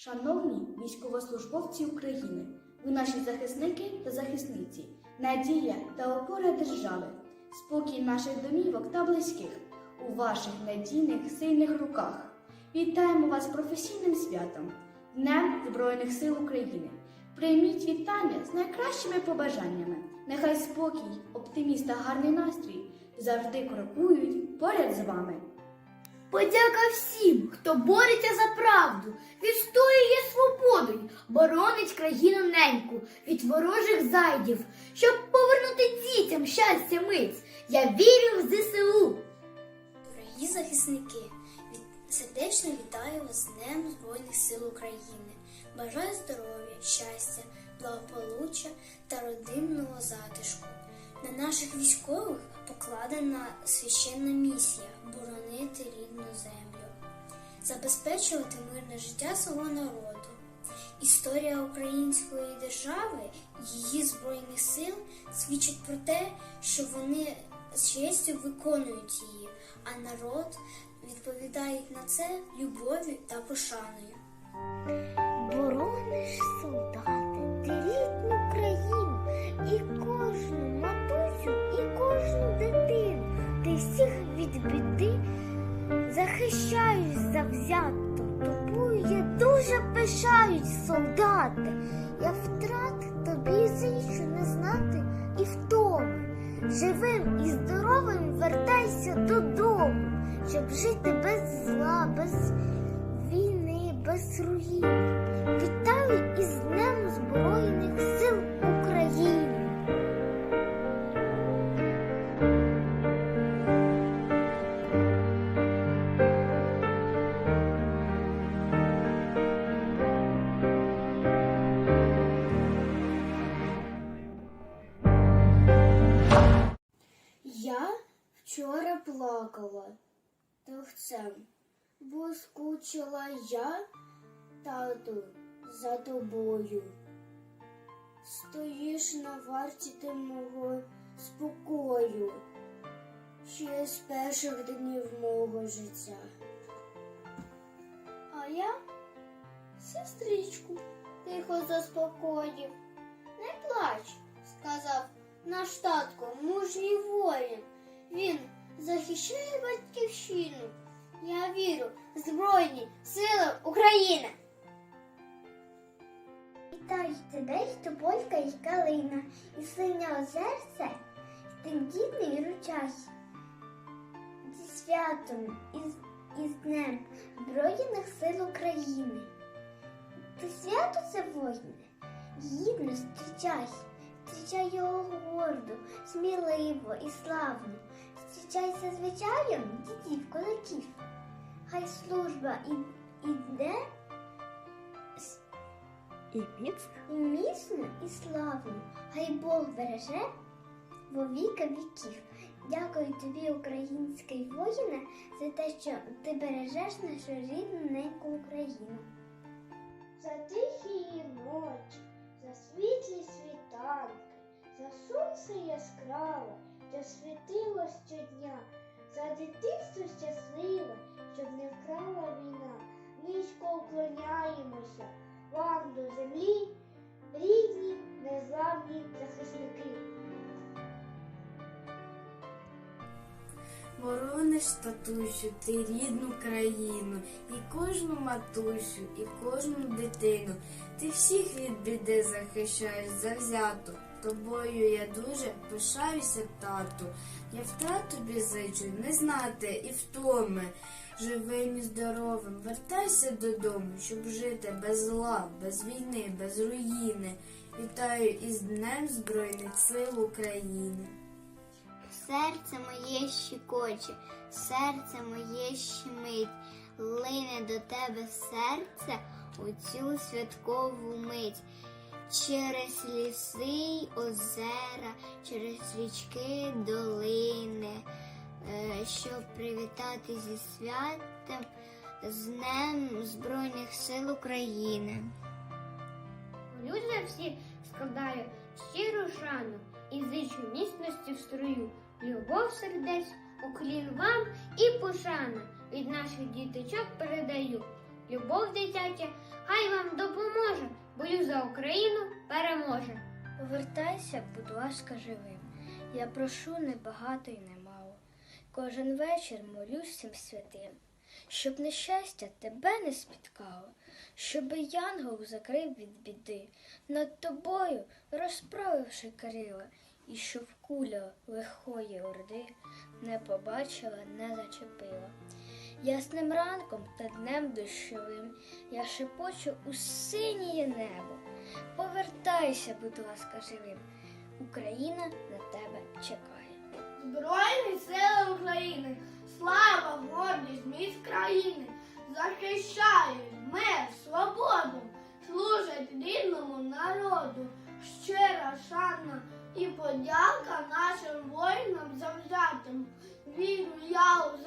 Шановні військовослужбовці України, ви наші захисники та захисниці, надія та опора держави, спокій наших домівок та близьких у ваших надійних сильних руках. Вітаємо вас професійним святом, Днем Збройних сил України. Прийміть вітання з найкращими побажаннями. Нехай спокій, оптиміст та гарний настрій завжди крокують поряд з вами. Подяка всім, хто бореться за правду, боронить країну неньку від ворожих зайдів, щоб повернути дітям щастя мить. Я вірю в ЗСУ. Дорогі захисники, сердечно вітаю вас з Днем Збройних сил України. Бажаю здоров'я, щастя, благополуччя та родинного затишку. На наших військових покладена священна місія боронити рідну землю, забезпечувати мирне життя свого народу. Історія української держави, її збройних сил свідчить про те, що вони з честю виконують її, а народ відповідає на це любов'ю та пошаною. Борониш солдати, ти рідну країну, і кожну матусю, і кожну дитину. Ти всіх від біди захищаєш завзято. Дуже пишають солдати. Я втрат тобі зичу не знати і втоми. Живим і здоровим вертайся додому, щоб жити без зла, без війни, без руїн. Вітаю із Днем Збройних тихцем, бо скучила я, тату, за тобою. Стоїш на варті ти мого спокою, ще з перших днів мого життя. А я сестричку тихо заспокоїв. Не плач, сказав наш татко, мужній воїн. Він захищає батьківщину. Я вірю в Збройні Сили України. Вітаю тебе, й тоболька, й калина, і синього серця, і тендітний ручай. Зі святом із, із Днем Збройних сил України. Ти свято це воїне, гідно зустрічай, зустрічай його гордо, сміливо і славно. Зустрічайся звичаєм дітів, козаків. Хай служба і, іде І міцно і міцно, і славно, хай Бог береже во віка віків. Дякую тобі, український воїне, за те, що ти бережеш нашу рідну неньку Україну. За тихі ночі, за світлі світанки, за сонце яскраве, що світило щодня, за дитинство щасливе, щоб не вкрала війна. Низько уклоняємося вам до землі, рідні, незламні захисники. Борониш, татусю, ти рідну країну, і кожну матусю, і кожну дитину. Ти всіх від біди захищаєш завзято. Тобою я дуже пишаюся, тату. Я втрат тобі зичу не знати і втоми. Живим і здоровим, вертайся додому, щоб жити без зла, без війни, без руїни. Вітаю із Днем Збройних сил України. Серце моє щекоче, серце моє щемить, лине до тебе серце у цю святкову мить. Через ліси й озера, через річки долини, е, щоб привітати зі святом з Днем Збройних сил України. Люди всі складаю щиру шану і зичу міцності в строю. Любов сердець, уклін вам і пошана від наших діточок передаю. Любов дитяча, хай вам допоможе, бою за Україну переможе. Повертайся, будь ласка, живим. Я прошу не багато й не мало. Кожен вечір молюсь всім святим, щоб нещастя тебе не спіткало, щоб янгол закрив від біди, над тобою розправивши крила, і щоб куля лихої орди не побачила, не зачепила. Ясним ранком та днем дощовим я шепочу у синіє небо. Повертайся, будь ласка, живим. Україна на тебе чекає. Збройні сили України, слава, гордість, міць країни, захищають мир, свободу, служать рідному народу. Щира шана і подяка нашим воїнам завзятим. Вірю я у